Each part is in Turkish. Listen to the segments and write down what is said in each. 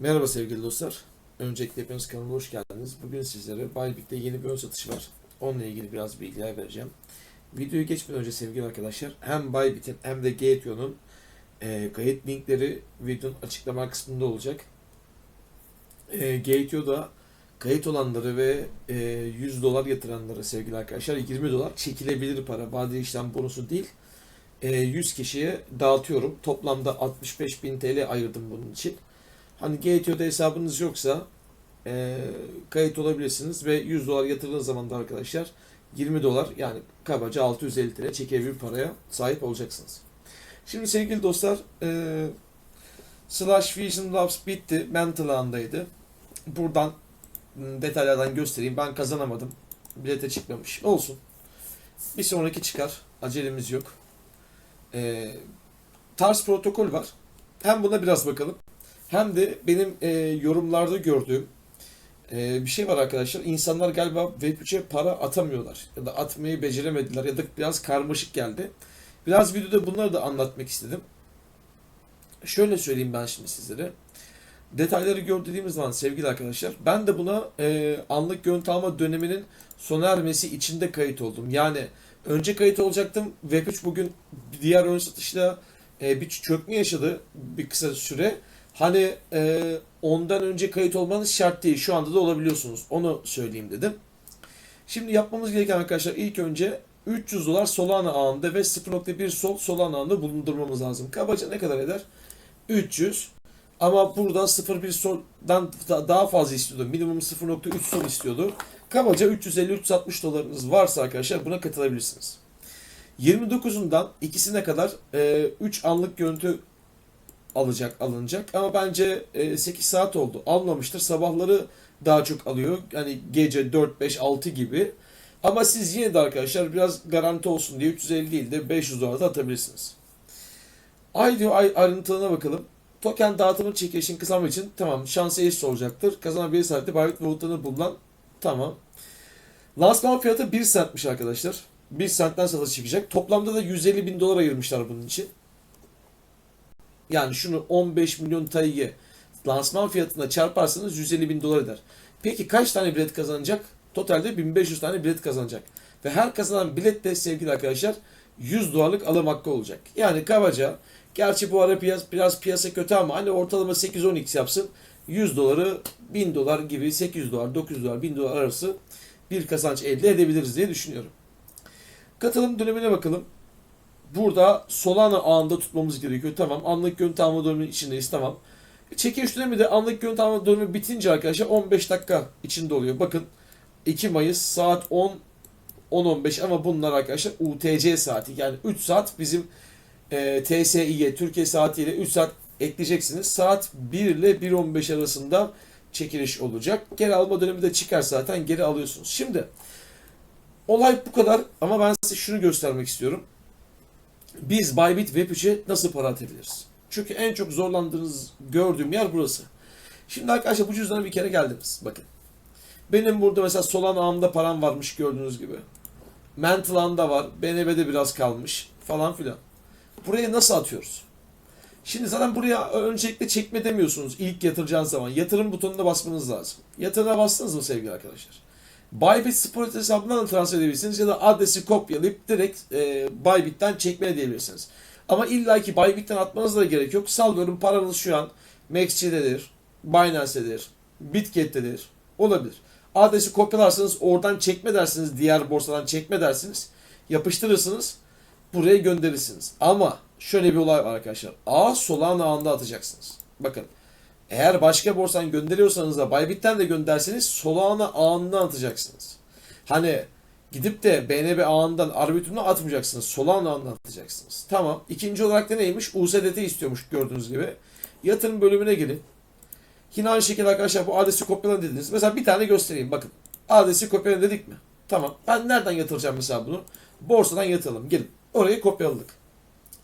Merhaba sevgili dostlar. Öncelikle hepiniz kanalıma hoş geldiniz. Bugün sizlere Bybit'te yeni bir ön satış var. Onunla ilgili biraz bilgiler vereceğim. Videoyu geçmeden önce sevgili arkadaşlar hem Bybit'in hem de Gateo'nun e, kayıt linkleri videonun açıklama kısmında olacak. E, Gateo'da kayıt olanları ve e, 100 dolar yatıranları sevgili arkadaşlar 20 dolar çekilebilir para. Vade işlem bonusu değil. E, 100 kişiye dağıtıyorum. Toplamda 65.000 TL ayırdım bunun için. Hani GTO'da hesabınız yoksa e, kayıt olabilirsiniz ve 100 dolar yatırdığınız zaman da arkadaşlar 20 dolar yani kabaca 650 TL çekebilir paraya sahip olacaksınız. Şimdi sevgili dostlar e, Slash Vision Labs bitti. Mental andaydı. Buradan detaylardan göstereyim. Ben kazanamadım. Bilete çıkmamış. Olsun. Bir sonraki çıkar. Acelemiz yok. E, Tars protokol var. Hem buna biraz bakalım. Hem de benim e, yorumlarda gördüğüm e, bir şey var arkadaşlar. İnsanlar galiba Web3'e para atamıyorlar. Ya da atmayı beceremediler ya da biraz karmaşık geldi. Biraz videoda bunları da anlatmak istedim. Şöyle söyleyeyim ben şimdi sizlere. Detayları gördüğümüz zaman sevgili arkadaşlar ben de buna e, anlık görüntü alma döneminin sona ermesi içinde kayıt oldum. Yani önce kayıt olacaktım. Web3 bugün diğer ön satışla e, bir çökme yaşadı bir kısa süre. Hani e, ondan önce kayıt olmanız şart değil. Şu anda da olabiliyorsunuz. Onu söyleyeyim dedim. Şimdi yapmamız gereken arkadaşlar ilk önce 300 dolar Solana ağında ve 0.1 sol Solana ağında bulundurmamız lazım. Kabaca ne kadar eder? 300. Ama burada 0.1 soldan da- daha fazla istiyordu. Minimum 0.3 sol istiyordu. Kabaca 350-360 dolarınız varsa arkadaşlar buna katılabilirsiniz. 29'undan ikisine kadar 3 anlık görüntü alacak alınacak ama bence e, 8 saat oldu almamıştır sabahları daha çok alıyor hani gece 4 5 6 gibi ama siz yine de arkadaşlar biraz garanti olsun diye 350 değil de 500 dolar da atabilirsiniz. Ay ayrıntılarına bakalım. Token dağıtımı çekilişin kısalma için tamam şansı eşit olacaktır. Kazanan bir saatte Bybit Wallet'ını bulunan tamam. Lansman fiyatı 1 centmiş arkadaşlar. 1 centten satış çıkacak. Toplamda da 150 bin dolar ayırmışlar bunun için. Yani şunu 15 milyon TL'ye lansman fiyatına çarparsanız 150 bin dolar eder. Peki kaç tane bilet kazanacak? Totalde 1500 tane bilet kazanacak. Ve her kazanan bilet de sevgili arkadaşlar 100 dolarlık alım hakkı olacak. Yani kabaca gerçi bu ara piyas, biraz piyasa kötü ama hani ortalama 8-10x yapsın 100 doları 1000 dolar gibi 800 dolar 900 dolar 1000 dolar arası bir kazanç elde edebiliriz diye düşünüyorum. Katılım dönemine bakalım. Burada Solana ağında tutmamız gerekiyor. Tamam. Anlık görüntü alma döneminin içindeyiz. Tamam. Çekiliş dönemi de anlık görüntü alma dönemi bitince arkadaşlar 15 dakika içinde oluyor. Bakın 2 Mayıs saat 10 10-15 ama bunlar arkadaşlar UTC saati. Yani 3 saat bizim e, TSİ'ye Türkiye saatiyle 3 saat ekleyeceksiniz. Saat 1 ile 1.15 arasında çekiliş olacak. Geri alma dönemi de çıkar zaten geri alıyorsunuz. Şimdi olay bu kadar ama ben size şunu göstermek istiyorum biz Bybit Web3'e nasıl para atabiliriz? Çünkü en çok zorlandığınız gördüğüm yer burası. Şimdi arkadaşlar bu cüzdana bir kere geldiniz. Bakın. Benim burada mesela Solana ağımda param varmış gördüğünüz gibi. Mental ağımda var. BNB'de biraz kalmış falan filan. Buraya nasıl atıyoruz? Şimdi zaten buraya öncelikle çekme demiyorsunuz ilk yatıracağınız zaman. Yatırım butonuna basmanız lazım. Yatırıma bastınız mı sevgili arkadaşlar? Bybit Sport hesabından da transfer edebilirsiniz ya da adresi kopyalayıp direkt e, Bybit'ten çekmeye diyebilirsiniz. Ama illa ki Bybit'ten atmanız da gerek yok. Sallıyorum paranız şu an MaxC'dedir, Binance'dedir, Bitget'tedir. Olabilir. Adresi kopyalarsanız oradan çekme dersiniz, diğer borsadan çekme dersiniz. Yapıştırırsınız, buraya gönderirsiniz. Ama şöyle bir olay var arkadaşlar. A Solana ağında atacaksınız. Bakın eğer başka borsadan gönderiyorsanız da Bybit'ten de gönderseniz Solana ağından atacaksınız. Hani gidip de BNB ağından Arbitrum'dan atmayacaksınız. Solana ağından atacaksınız. Tamam. İkinci olarak da neymiş? USDT istiyormuş gördüğünüz gibi. Yatırım bölümüne gelin. Yine aynı şekilde arkadaşlar bu adresi kopyalayın dediniz. Mesela bir tane göstereyim. Bakın. Adresi kopyalayın dedik mi? Tamam. Ben nereden yatıracağım mesela bunu? Borsadan yatıralım. Gelin. Orayı kopyaladık.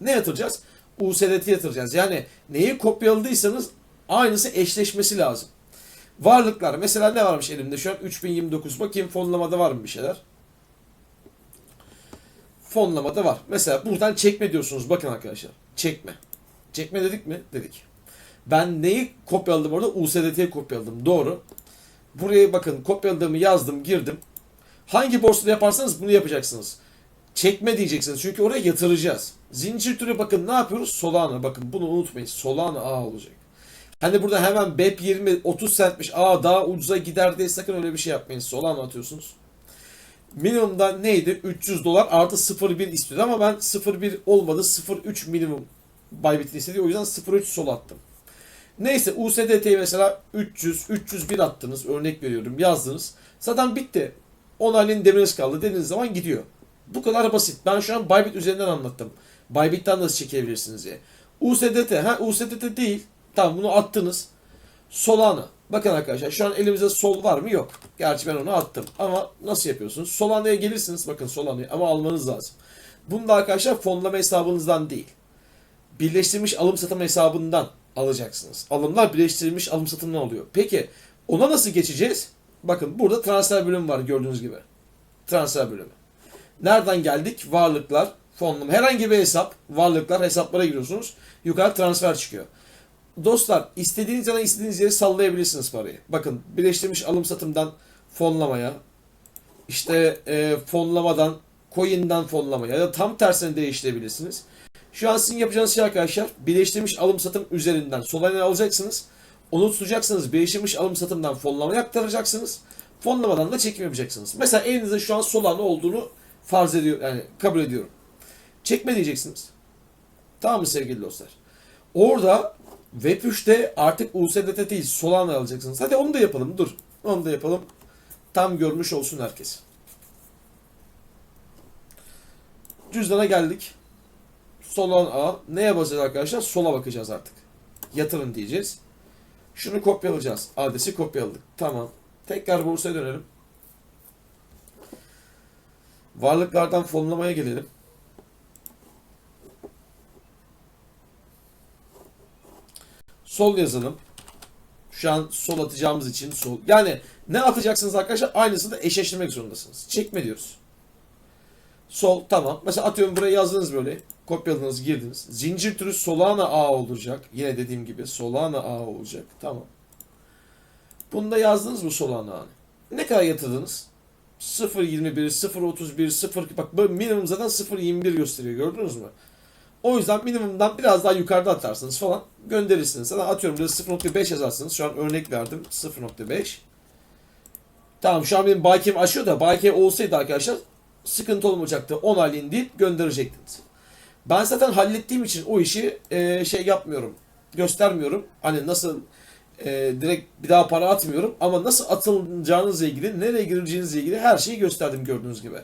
Ne yatıracağız? USDT yatıracağız. Yani neyi kopyaladıysanız aynısı eşleşmesi lazım. Varlıklar. Mesela ne varmış elimde şu an? 3029. Bakayım fonlamada var mı bir şeyler? Fonlamada var. Mesela buradan çekme diyorsunuz. Bakın arkadaşlar. Çekme. Çekme dedik mi? Dedik. Ben neyi kopyaladım orada? USDT'yi kopyaladım. Doğru. Buraya bakın kopyaladığımı yazdım, girdim. Hangi borsada yaparsanız bunu yapacaksınız. Çekme diyeceksiniz çünkü oraya yatıracağız. Zincir türü bakın ne yapıyoruz? Solana. Bakın bunu unutmayın. Solana A olacak. Hani burada hemen BEP 20 30 centmiş. Aa daha ucuza gider diye sakın öyle bir şey yapmayın. Solana atıyorsunuz. Minimumda neydi? 300 dolar artı 0.1 istiyordu ama ben 0.1 olmadı. 0.3 minimum Bybit'in istediği. O yüzden 0.3 sol attım. Neyse USDT'yi mesela 300, 301 attınız. Örnek veriyorum yazdınız. Zaten bitti. 10 halin deminiz kaldı dediğiniz zaman gidiyor. Bu kadar basit. Ben şu an Bybit üzerinden anlattım. Bybit'ten nasıl çekebilirsiniz diye. USDT, ha USDT değil. Tamam bunu attınız. Solana. Bakın arkadaşlar şu an elimizde sol var mı? Yok. Gerçi ben onu attım. Ama nasıl yapıyorsunuz? Solana'ya gelirsiniz. Bakın Solana'ya ama almanız lazım. Bunu da arkadaşlar fonlama hesabınızdan değil. Birleştirilmiş alım satım hesabından alacaksınız. Alımlar birleştirilmiş alım satımdan oluyor. Peki ona nasıl geçeceğiz? Bakın burada transfer bölümü var gördüğünüz gibi. Transfer bölümü. Nereden geldik? Varlıklar, fonlama. Herhangi bir hesap, varlıklar, hesaplara giriyorsunuz. Yukarı transfer çıkıyor. Dostlar istediğiniz yana istediğiniz yere sallayabilirsiniz parayı. Bakın birleştirilmiş alım satımdan fonlamaya, işte e, fonlamadan, coin'den fonlamaya ya da tam tersini değiştirebilirsiniz. Şu an sizin yapacağınız şey arkadaşlar birleştirilmiş alım satım üzerinden Solana'yı alacaksınız. Onu tutacaksınız. Birleştirilmiş alım satımdan fonlamaya aktaracaksınız. Fonlamadan da çekim yapacaksınız. Mesela elinizde şu an Solana olduğunu farz ediyor yani kabul ediyorum. Çekme diyeceksiniz. Tamam mı sevgili dostlar? Orada Web3'te artık USDT değil Solana alacaksınız. Hadi onu da yapalım dur. Onu da yapalım. Tam görmüş olsun herkes. Cüzdana geldik. Solana. Neye basacağız arkadaşlar? Sola bakacağız artık. Yatırın diyeceğiz. Şunu kopyalayacağız. Adresi kopyaladık. Tamam. Tekrar borsaya dönelim. Varlıklardan fonlamaya gelelim. Sol yazalım. Şu an sol atacağımız için sol. Yani ne atacaksınız arkadaşlar? Aynısını da eşleştirmek zorundasınız. Çekme diyoruz. Sol tamam. Mesela atıyorum buraya yazdınız böyle. Kopyaladınız girdiniz. Zincir türü Solana A olacak. Yine dediğim gibi Solana A olacak. Tamam. Bunu da yazdınız mı Solana A? Ne kadar yatırdınız? 0.21, 0.31, 0 bak minimum zaten 0.21 gösteriyor gördünüz mü? O yüzden minimumdan biraz daha yukarıda atarsınız falan gönderirsiniz. Zaten atıyorum burada 0.5 yazarsınız. Şu an örnek verdim 0.5. Tamam şu an benim bakim aşıyor da bakiye olsaydı arkadaşlar sıkıntı olmayacaktı. 10 halin deyip gönderecektiniz. Ben zaten hallettiğim için o işi e, şey yapmıyorum. Göstermiyorum. Hani nasıl e, direkt bir daha para atmıyorum ama nasıl atılacağınızla ilgili, nereye gireceğinizle ilgili her şeyi gösterdim gördüğünüz gibi.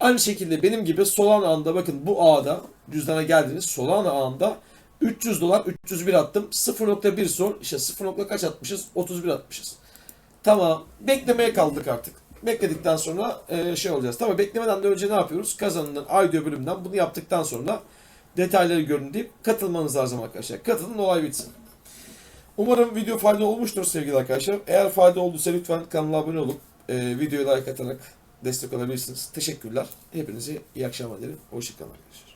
Aynı şekilde benim gibi Solana ağında bakın bu ağda cüzdana geldiniz Solana ağında 300 dolar 301 attım 0.1 son işte 0. nokta kaç atmışız 31 atmışız. Tamam beklemeye kaldık artık. Bekledikten sonra e, şey olacağız. Tamam beklemeden de önce ne yapıyoruz? Kazanılan audio bölümünden bunu yaptıktan sonra detayları görün deyip katılmanız lazım arkadaşlar. Katılın olay bitsin. Umarım video faydalı olmuştur sevgili arkadaşlar. Eğer fayda olduysa lütfen kanala abone olup e, videoya like atarak destek olabilirsiniz. Teşekkürler. Hepinize iyi akşamlar dilerim. Hoşçakalın arkadaşlar.